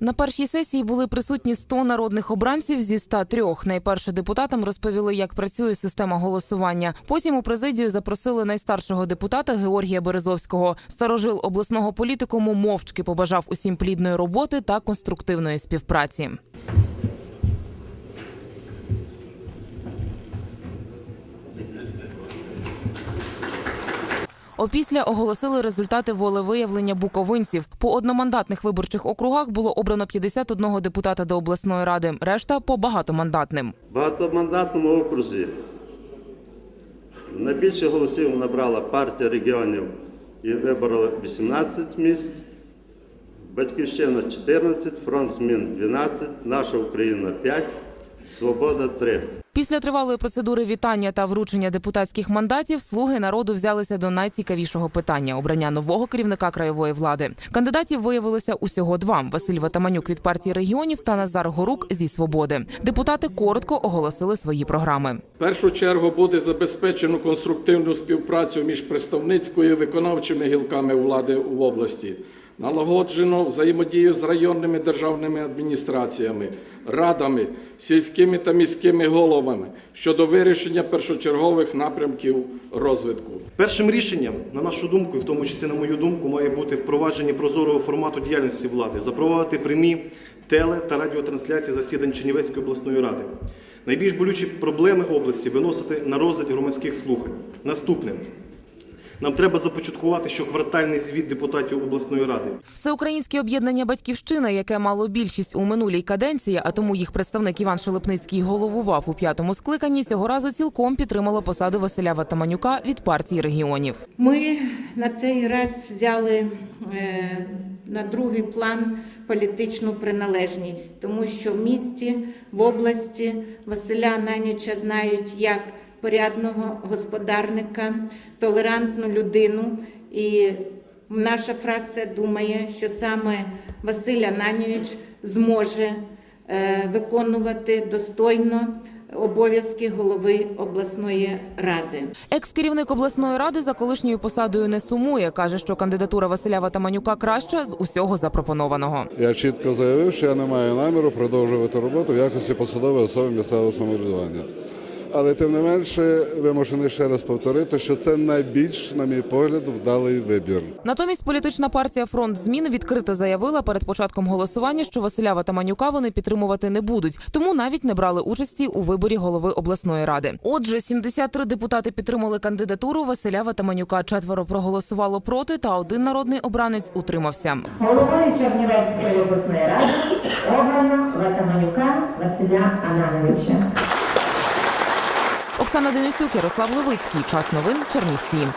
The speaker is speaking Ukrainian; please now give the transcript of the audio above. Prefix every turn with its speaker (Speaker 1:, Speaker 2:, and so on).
Speaker 1: На першій сесії були присутні 100 народних обранців зі 103. Найперше депутатам розповіли, як працює система голосування. Потім у президію запросили найстаршого депутата Георгія Березовського. Старожил обласного політикуму мовчки побажав усім плідної роботи та конструктивної співпраці. Опісля оголосили результати волевиявлення буковинців. По одномандатних виборчих округах було обрано 51 депутата до обласної ради, решта по багатомандатним.
Speaker 2: Багатомандатному окрузі найбільше голосів набрала партія регіонів і виборола 18 місць. Батьківщина 14, фронт змін 12, наша Україна 5, Свобода 3.
Speaker 1: Після тривалої процедури вітання та вручення депутатських мандатів слуги народу взялися до найцікавішого питання обрання нового керівника краєвої влади. Кандидатів виявилося усього два: Василь Ватаманюк від партії регіонів та Назар Горук зі свободи. Депутати коротко оголосили свої програми.
Speaker 3: В першу чергу буде забезпечено конструктивну співпрацю між представницькою і виконавчими гілками влади в області. Налагоджено взаємодію з районними державними адміністраціями, радами, сільськими та міськими головами щодо вирішення першочергових напрямків розвитку.
Speaker 4: Першим рішенням, на нашу думку, і в тому числі на мою думку, має бути впровадження прозорого формату діяльності влади, запровадити прямі теле та радіотрансляції засідань Чернівецької обласної ради. Найбільш болючі проблеми області виносити на розгляд громадських слухань. Наступне. Нам треба започаткувати щоквартальний звіт депутатів обласної ради.
Speaker 1: Всеукраїнське об'єднання Батьківщина, яке мало більшість у минулій каденції, а тому їх представник Іван Шелепницький головував у п'ятому скликанні, цього разу цілком підтримало посаду Василя Ватаманюка від партії регіонів.
Speaker 5: Ми на цей раз взяли е, на другий план політичну приналежність, тому що в місті, в області Василя Наніча знають як порядного господарника, толерантну людину. І наша фракція думає, що саме Василь Ананійович зможе е, виконувати достойно обов'язки голови обласної ради.
Speaker 1: Екс-керівник обласної ради за колишньою посадою не сумує. каже, що кандидатура Василя Ватаманюка краща з усього запропонованого.
Speaker 6: Я чітко заявив, що я не маю наміру продовжувати роботу в якості посадової особи місцевого самоврядування. Але тим не менше вимушений ще раз повторити, що це найбільш, на мій погляд, вдалий вибір.
Speaker 1: Натомість політична партія Фронт змін відкрито заявила перед початком голосування, що Василя Ватаманюка вони підтримувати не будуть, тому навіть не брали участі у виборі голови обласної ради. Отже, 73 депутати підтримали кандидатуру Василя Ватаманюка. Четверо проголосувало проти, та один народний обранець утримався.
Speaker 7: Головою Чернівецької обласної ради обрано Ватаманюка Василя Анановича.
Speaker 1: Оксана Денисюк, Ярослав Левицький. Час новин Чернівці.